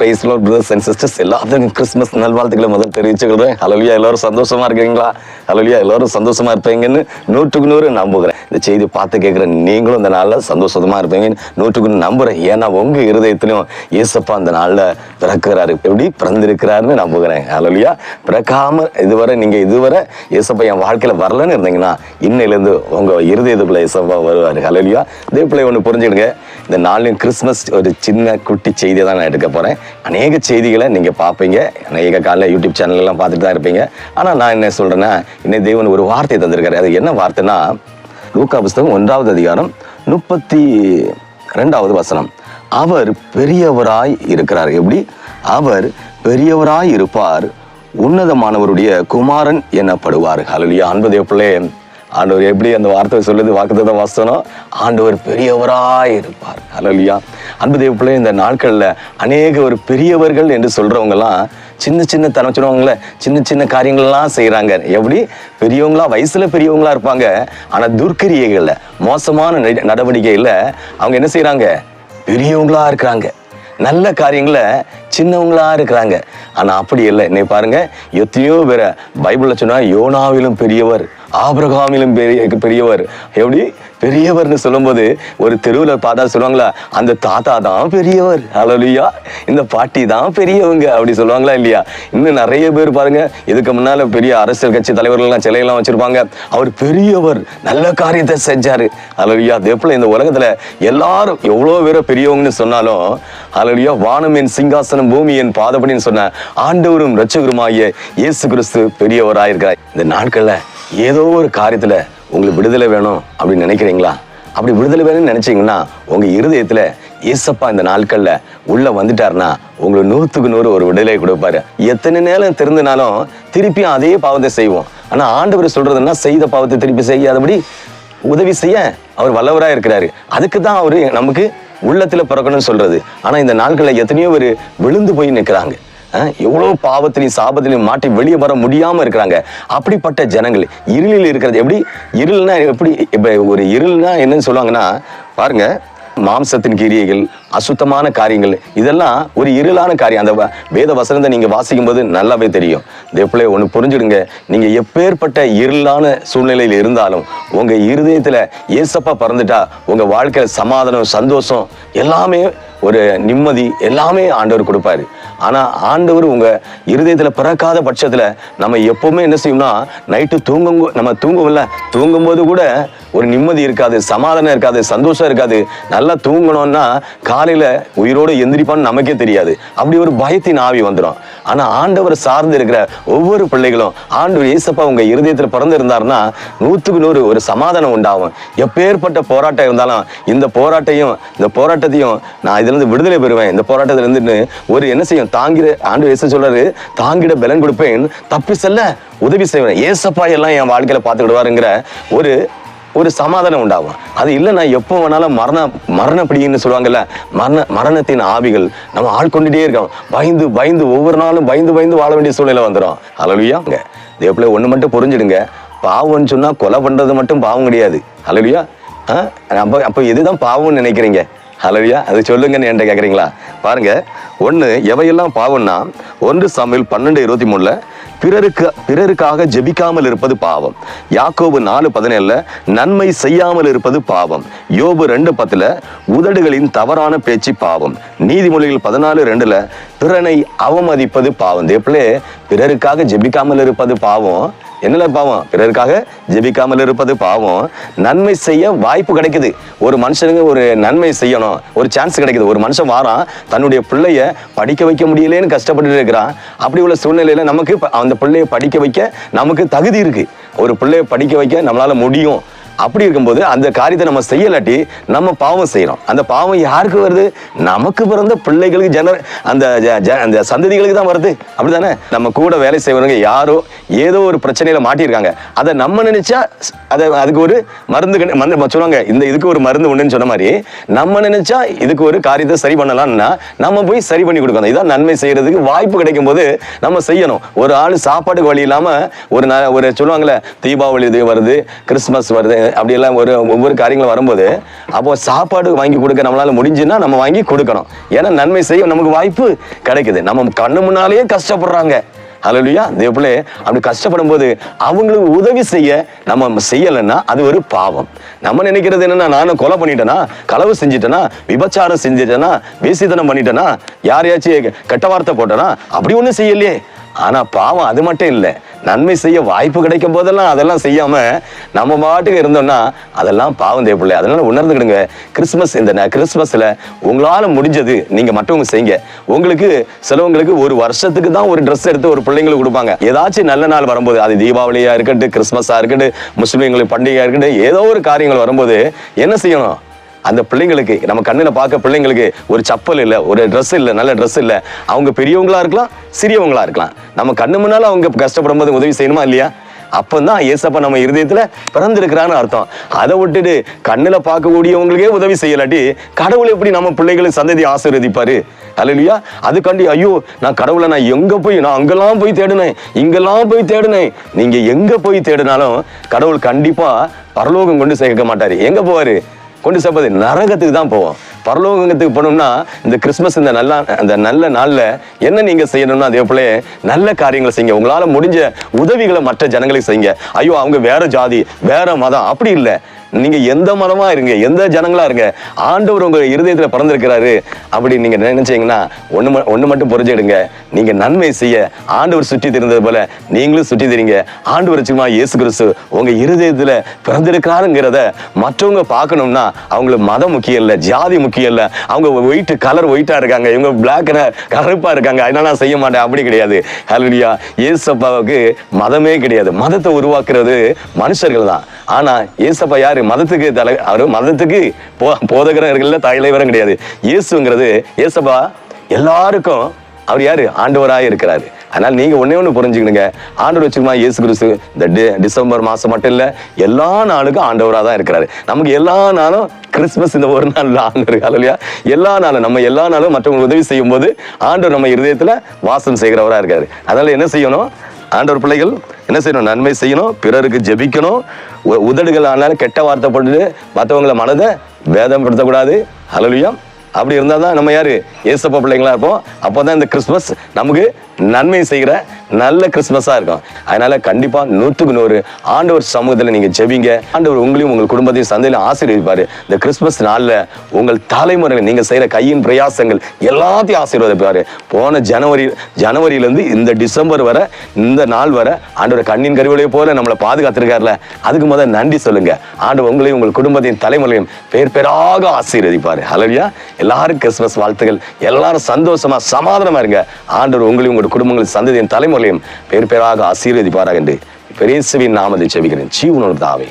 Price brothers and sisters எல்லாத்துக்கும் Christmas நல்வாழ்த்துக்களை முதல் தெரிவிச்சுக்கிறேன் ஹலோலியா எல்லாரும் சந்தோஷமா இருக்கீங்களா ஹலோலியா எல்லாரும் சந்தோஷமா இருப்பீங்கன்னு நூற்றுக்கு நூறு நம்புகிறேன். இந்த செய்தி பார்த்து கேட்குற நீங்களும் இந்த நாளில் சந்தோஷமா இருப்பீங்கன்னு நூற்றுக்கு நம்புகிறேன் நம்புறேன். ஏன்னா உங்க இருதயத்திலும் இயேசப்பா அந்த நாளில் பிறக்கிறாரு. எப்படி? பிறந்திருக்கிறாருன்னு நம்புகிறேன். ஹலோலியா பிறக்காம இதுவரை நீங்க இதுவரை ஏசப்பா என் வாழ்க்கையில் வரலன்னு இருந்தீங்கன்னா இன்னையிலேருந்து உங்க இருதயத்துக்குள்ள ஏசப்பா வருவார். ஹலோலியா இதே பிள்ளை ஒன்று புரிஞ்சுடுங்க இந்த நாளின் கிறிஸ்மஸ் ஒரு சின்ன குட்டி செய்தியை தான் நான் எடுக்க போகிறேன் அநேக செய்திகளை நீங்கள் பார்ப்பீங்க. அநேக காலையில் யூடியூப் சேனல்லாம் பார்த்துட்டு தான் இருப்பீங்க. ஆனால் நான் என்ன சொல்கிறேன்னா இன்னைக்கு தேவன் ஒரு வார்த்தை தந்திருக்காரு. அது என்ன வார்த்தைனா லூக்கா புஸ்தகம் ஒன்றாவது அதிகாரம் முப்பத்தி ரெண்டாவது வசனம். அவர் பெரியவராய் இருக்கிறார். எப்படி? அவர் பெரியவராய் இருப்பார். உன்னதமானவருடைய குமாரன் எனப்படுவார். ஹalleluya. அன்பதே பிள்ளை ஆண்டவர் எப்படி அந்த வார்த்தை சொல்லுது? வாக்குத்தத்தம் வாசனம். ஆண்டவர் பெரியவராய் இருப்பார். ஹalleluya. அன்பு தேவ பிள்ளை இந்த நாட்களில் அநேக ஒரு பெரியவர்கள் என்று சொல்கிறவங்கலாம் சின்ன சின்ன தனம் சொல்லுவாங்களே சின்ன சின்ன காரியங்கள்லாம் செய்கிறாங்க எப்படி? பெரியவங்களா வயசில் பெரியவங்களா இருப்பாங்க. ஆனால் துர்க்கரியைகள்ல மோசமான நட- அவங்க என்ன செய்கிறாங்க பெரியவங்களா இருக்கிறாங்க. நல்ல காரியங்களை சின்னவங்களா இருக்கிறாங்க. ஆனால் அப்படி இல்லை. என்னை பாருங்க எத்தனையோ பேரை பைபிளில் சொன்னால் யோனாவிலும் பெரியவர் ஆபிரகாமிலும் பெரிய பெரியவர். எப்படி? பெரியவர்னு சொல்லும்போது ஒரு தெருவில் பார்த்தா சொல்லுவாங்களா அந்த தாத்தா தான் பெரியவர். அலலியா இந்த பாட்டி தான் பெரியவங்க அப்படி சொல்லுவாங்களா இல்லையா? இன்னும் நிறைய பேர் பாருங்க இதுக்கு முன்னால் பெரிய அரசியல் கட்சி தலைவர்கள்லாம் சிலையெல்லாம் வச்சுருப்பாங்க. அவர் பெரியவர் நல்ல காரியத்தை செஞ்சார். ஹalleluya தேப்பில் இந்த உலகத்தில் எல்லாரும் எவ்வளோ பேரோ பெரியவங்கன்னு சொன்னாலும் அலலியா வானம் என் சிங்காசனம் பூமி என் பாதபடின்னு சொன்ன ஆண்டவரும் இரட்சகருமாகிய இயேசு கிறிஸ்து பெரியவராயிருக்கிறார். இந்த நாட்களில் ஏதோ ஒரு காரியத்துல உங்களுக்கு விடுதலை வேணும் அப்படின்னு நினைக்கிறீங்களா? அப்படி விடுதலை வேணும்னு நினைச்சீங்கன்னா உங்க இருதயத்துல ஏசப்பா இந்த நாட்கள்ல உள்ள வந்துட்டாருன்னா உங்களுக்கு நூற்றுக்கு நூறு ஒரு விடுதலை கொடுப்பாரு. எத்தனை நேரம் திருந்தினாலும் திருப்பியும் அதே பாவத்தை செய்வோம். ஆனா ஆண்டவர் சொல்றதுன்னா செய்த பாவத்தை திருப்பி செய்யாதபடி உதவி செய்ய அவர் வல்லவராக இருக்கிறாரு. அதுக்கு தான் அவரு நமக்கு உள்ளத்துல பிறக்கணும்னு சொல்றது. ஆனா இந்த நாட்களில் எத்தனையோ பேர் விழுந்து போய் நிற்கிறாங்க எவ்வளவு பாவத்திலையும் சாபத்திலையும் மாட்டி வெளியே வர முடியாம இருக்கிறாங்க. அப்படிப்பட்ட ஜனங்கள் இருளில் இருக்கிறது எப்படி? இருள்னா எப்படி இப்ப ஒரு இருள்னா என்னன்னு சொல்லுவாங்கன்னா பாருங்க மாம்சத்தின் கிரியைகள் அசுத்தமான காரியங்கள். இதெல்லாம் ஒரு இருளான காரியம். அந்த வேத வசனத்தை நீங்க வாசிக்கும் போது நல்லாவே தெரியும். தேப்பிள்ளை ஒன்று புரிஞ்சுடுங்க. நீங்க எப்பேற்பட்ட இருளான சூழ்நிலையில் இருந்தாலும் உங்க இருதயத்துல ஏசப்பா பறந்துட்டா உங்க வாழ்க்கையில் சமாதானம் சந்தோஷம் எல்லாமே ஒரு நிம்மதி எல்லாமே ஆண்டவர் கொடுப்பாரு. ஆனா ஆண்டவர் உங்க இருதயத்துல பிறக்காத பட்சத்துல நம்ம எப்பவுமே என்ன செய்யணும்னா நைட்டு தூங்கும் நம்ம தூங்கும்ல தூங்கும்போது கூட ஒரு நிம்மதி இருக்காது சமாதானம் இருக்காது சந்தோஷம் இருக்காது. நல்லா தூங்கணும்னா காலையில உயிரோடு எந்திரிப்பான்னு நமக்கே தெரியாது. அப்படி ஒரு பயத்தின் ஆவி வந்துடும் ஆனா ஆண்டவர் சார்ந்து இருக்கிற ஒவ்வொரு பிள்ளைகளும் ஆண்டவர் ஏசப்பா உங்க இருதயத்துல பிறந்து இருந்தாருன்னா நூத்துக்கு நூறு ஒரு சமாதானம் உண்டாகும். எப்பேற்பட்ட போராட்டம் இருந்தாலும் இந்த போராட்டையும் இந்த போராட்டத்தையும் நான் இதுல இருந்து விடுதலை பெறுவேன். இந்த போராட்டத்துல இருந்துன்னு ஒரு என்ன செய்யும்? தாங்கிட ஆண்டு ஏச சொல்றாரு தாங்கிட பலன் கொடுப்பேன். தப்பி செல்ல உதவி செய்வேன். ஏசப்பா எல்லாம் என் வாழ்க்கையில பார்த்துக்கிடுவாருங்கிற ஒரு ஒரு சமாதானம் உண்டாகும். அது இல்லை நான் எப்போ வேணாலும் மரண மரணப்படின்னு சொல்லுவாங்கல்ல மரண மரணத்தின் ஆவிகள் நம்ம ஆட்கொண்டுட்டே இருக்கோம். பயந்து பயந்து ஒவ்வொரு நாளும் பயந்து பயந்து வாழ வேண்டிய சூழ்நிலை வந்துடும் அலலுயா தேப்பில் ஒன்று மட்டும் புரிஞ்சிடுங்க. பாவம்னு சொன்னால் கொலை பண்ணுறது மட்டும் பாவம் கிடையாது. அலலுயா அப்போ அப்போ எதுதான் பாவம்னு நினைக்கிறீங்க? ஹலோயா அது சொல்லுங்கன்னு என்கிட்ட கேட்குறீங்களா பாருங்க ஒன்று எவையெல்லாம் பாவம்னா ஒன்று சமையல் பன்னெண்டு இருபத்தி மூணில் பிறருக்கு பிறருக்காக ஜெபிக்காமல் இருப்பது பாவம். யாக்கோபு நாலு பதினேழுல நன்மை செய்யாமல் இருப்பது பாவம். யோபு ரெண்டு பத்துல உதடுகளின் தவறான பேச்சு பாவம். நீதிமொழிகள் பதினாலு ரெண்டுல பிறனை அவமதிப்பது பாவம். தேப்பிலே பிறருக்காக ஜெபிக்காமல் இருப்பது பாவம். என்னல பாவம்? பிறருக்காக ஜெபிக்காமல் இருப்பது பாவம். நன்மை செய்ய வாய்ப்பு கிடைக்குது. ஒரு மனுஷனுக்கு ஒரு நன்மை செய்யணும். ஒரு சான்ஸ் கிடைக்குது. ஒரு மனுஷன் வாரான். தன்னுடைய பிள்ளைய படிக்க வைக்க முடியலேன்னு கஷ்டப்பட்டு இருக்கிறான். அப்படி உள்ள சூழ்நிலையில நமக்கு அந்த பிள்ளைய படிக்க வைக்க நமக்கு தகுதி இருக்கு. ஒரு பிள்ளைய படிக்க வைக்க நம்மளால முடியும். அப்படி இருக்கும்போது அந்த காரியத்தை நம்ம செய்யலாட்டி நம்ம பாவம் செய்கிறோம் அந்த பாவம் யாருக்கு வருது? நமக்கு பிறந்த பிள்ளைகளுக்கு ஜெனர அந்த ஜ- ஜ- அந்த சந்ததிகளுக்கு தான் வருது. அப்படிதானே நம்ம கூட வேலை செய்வங்க யாரோ ஏதோ ஒரு பிரச்சனையில் மாட்டியிருக்காங்க. அதை நம்ம நினச்சா அதை அதுக்கு ஒரு மருந்து கண்டு- மருந்து சொல்லுவாங்க இந்த இதுக்கு ஒரு மருந்து உண்டுன்னு சொன்ன மாதிரி நம்ம நினச்சா இதுக்கு ஒரு காரியத்தை சரி பண்ணலாம்னா நம்ம போய் சரி பண்ணி கொடுக்கணும். இதான் நன்மை செய்கிறதுக்கு வாய்ப்பு கிடைக்கும் போது நம்ம செய்யணும். ஒரு ஆள் சாப்பாட்டுக்கு வழி இல்லாமல் ஒரு ந- ஒரு சொல்லுவாங்களே தீபாவளி இது வருது கிறிஸ்மஸ் வருது அப்படியெல்லாம் ஒரு ஒவ்வொரு காரியங்களும் வரும்போது அப்போ சாப்பாடு வாங்கி கொடுக்க நம்மளால முடிஞ்சுன்னா நம்ம வாங்கி கொடுக்கணும். ஏன்னா நன்மை செய்ய நமக்கு வாய்ப்பு கிடைக்குது. நம்ம கண்ணு முன்னாலேயே கஷ்டப்படுறாங்க. ஹalleluya. தேவப்பிள்ளை அப்படி கஷ்டப்படும் போது அவங்களுக்கு உதவி செய்ய நம்ம செய்யலைன்னா அது ஒரு பாவம். நம்ம நினைக்கிறது என்னன்னா நானும் கொலை பண்ணிட்டேனா களவு செஞ்சிட்டேனா விபச்சாரம் செஞ்சிட்டேனா வேசித்தனம் பண்ணிட்டேனா யாரையாச்சும் கெட்ட வார்த்தை போட்டேனா அப்படி ஒன்றும் செய்யலையே. ஆனால் பாவம் அது மட்டும் இல்லை. நன்மை செய்ய வாய்ப்பு கிடைக்கும் போதெல்லாம் அதெல்லாம் செய்யாம நம்ம பாட்டுக்கு இருந்தோம்னா அதெல்லாம் பாவம் பிள்ளை. அதனால உணர்ந்துக்கிடுங்க. கிறிஸ்மஸ் இந்த ந- கிறிஸ்மஸ்ல உங்களால முடிஞ்சது நீங்க மற்றவங்க செய்யுங்க. உங்களுக்கு சிலவங்களுக்கு ஒரு வருஷத்துக்கு தான் ஒரு ட்ரெஸ் எடுத்து ஒரு பிள்ளைங்களுக்கு கொடுப்பாங்க. ஏதாச்சும் நல்ல நாள் வரும்போது அது தீபாவளியா இருக்கட்டும் கிறிஸ்மஸா இருக்கட்டும் முஸ்லீம்களுக்கு பண்டிகையா இருக்கட்டும் ஏதோ ஒரு காரியங்கள் வரும்போது என்ன செய்யணும்? அந்த பிள்ளைங்களுக்கு நம்ம கண்ணில் பார்க்க பிள்ளைங்களுக்கு ஒரு சப்பல் இல்லை ஒரு ட்ரெஸ் இல்லை நல்ல ட்ரெஸ் இல்லை. அவங்க பெரியவங்களா இருக்கலாம் சிறியவங்களா இருக்கலாம். நம்ம கண்ணு முன்னால அவங்க கஷ்டப்படும் போது உதவி செய்யணுமா இல்லையா? அப்பந்தான் ஏசப்பா நம்ம இருதயத்துல பிறந்திருக்கிறான்னு அர்த்தம். அதை விட்டுட்டு கண்ணில் பார்க்கக்கூடியவங்களுக்கே உதவி செய்யலாட்டி கடவுள் எப்படி நம்ம பிள்ளைகளை சந்ததி ஆசீர்வதிப்பாரு? அல்லையா அதுக்காண்டி ஐயோ நான் கடவுளை நான் எங்க போய் நான் அங்கெல்லாம் போய் தேடினேன் இங்கெல்லாம் போய் தேடினேன். நீங்க எங்க போய் தேடினாலும் கடவுள் கண்டிப்பா பரலோகம் கொண்டு சேர்க்க மாட்டாரு. எங்க போவாரு? கொண்டு சேர்ப்பது நரகத்துக்கு தான் போவோம். பரலோகத்துக்கு போனோம்னா இந்த கிறிஸ்மஸ் இந்த நல்ல அந்த நல்ல நாள்ல என்ன நீங்க செய்யணும்னா அதே போல நல்ல காரியங்களை செய்யுங்க. உங்களால முடிஞ்ச உதவிகளை மற்ற ஜனங்களுக்கு செய்யுங்க. ஐயோ அவங்க வேற ஜாதி வேற மதம் அப்படி இல்லை. நீங்க எந்த மதமா இருங்க எந்த ஜனங்களா இருங்க ஆண்டவர் உங்க இருதயத்துல பிறந்திருக்கிறாரு அப்படி நீங்க நினைச்சீங்கன்னா ஒண்ணு ஒண்ணு மட்டும் புரிஞ்சிடுங்க நீங்க நன்மை செய்ய ஆண்டவர் சுற்றி தெரிந்தது போல நீங்களும் சுற்றி தெரியுங்க ஆண்டவர் சும்மா இயேசு கிறிஸ்து உங்க இருதயத்துல பிறந்திருக்கிறாருங்கிறத மற்றவங்க பார்க்கணும்னா அவங்களுக்கு மதம் முக்கியம் இல்லை ஜாதி முக்கியம் இல்லை. அவங்க ஒயிட் கலர் ஒயிட்டா இருக்காங்க இவங்க பிளாக் கருப்பா இருக்காங்க அதனால நான் செய்ய மாட்டேன் அப்படி கிடையாது. ஹalleluya இயேசப்பாவுக்கு மதமே கிடையாது. மதத்தை உருவாக்குறது மனுஷர்கள் தான் ஆனா இயேசப்பா யாரு? மதத்துக்கு தலை அவர் மதத்துக்கு போ போதகர்கள் தலைவரும் கிடையாது. இயேசுங்கிறது இயேசப்பா எல்லாருக்கும் அவர் யாரு? ஆண்டவராக இருக்கிறாரு. அதனால் நீங்கள் ஒன்றே ஒன்று புரிஞ்சுக்கணுங்க. ஆண்டவர் வச்சுக்கமா இயேசு கிறிஸ்து இந்த டி- டிசம்பர் மாதம் மட்டும் இல்லை எல்லா நாளுக்கும் ஆண்டவராக தான் இருக்கிறாரு. நமக்கு எல்லா நாளும் கிறிஸ்மஸ் இந்த ஒரு நாள் ஆண்டவர். இல்லையா எல்லா நாளும் நம்ம எல்லா நாளும் மற்றவங்களுக்கு உதவி செய்யும் போது ஆண்டவர் நம்ம இருதயத்தில் வாசம் செய்கிறவராக இருக்காரு. அதனால் என்ன செய்யணும்? ஆண்டவர் பிள்ளைகள் என்ன செய்யணும்? நன்மை செய்யணும் பிறருக்கு ஜெபிக்கணும் உ- உதடுகள் ஆனாலும் கெட்ட வார்த்தை போட்டு மற்றவங்கள மனதை வேதப்படுத்தக்கூடாது அலலியம் அப்படி இருந்தால் தான் நம்ம யார்? ஏசப்பா பிள்ளைங்களா இருப்போம். அப்போ தான் இந்த கிறிஸ்மஸ் நமக்கு நன்மை செய்கிற நல்ல கிறிஸ்மஸாக இருக்கும். அதனால கண்டிப்பாக நூற்றுக்கு நூறு ஆண்டவர் சமூகத்தில் நீங்கள் ஜெபிங்க. ஆண்டவர் உங்களையும் உங்கள் குடும்பத்தையும் சந்தையில் ஆசீர்வதிப்பார். இந்த கிறிஸ்மஸ் நாளில் உங்கள் தலைமுறையில் நீங்கள் செய்கிற கையின் பிரயாசங்கள் எல்லாத்தையும் ஆசீர்வதிப்பார். போன ஜனவரி ஜனவரியிலேருந்து இந்த டிசம்பர் வரை இந்த நாள் வரை ஆண்டவர் கண்ணின் கருவிலையை போல நம்மளை பாதுகாத்திருக்காருல. அதுக்கு முதல் நன்றி சொல்லுங்க. ஆண்டவர் உங்களையும் உங்கள் குடும்பத்தையும் தலைமுறையும் பேர் பேராக ஆசீர்வதிப்பார். ஹலவியா எல்லாரும் கிறிஸ்மஸ் வாழ்த்துக்கள். எல்லாரும் சந்தோஷமா சமாதானமா இருங்க. ஆண்டவர் உங்களையும் உங்கள் குடும்பங்களின் சந்ததியின் தலைமுறையும் பேர் பேராக ஆசீர்வதிப்பாராக என்று. பெரியசுவின் நாமத்தை செவிக்கிறேன் ஜீவனோட தாவே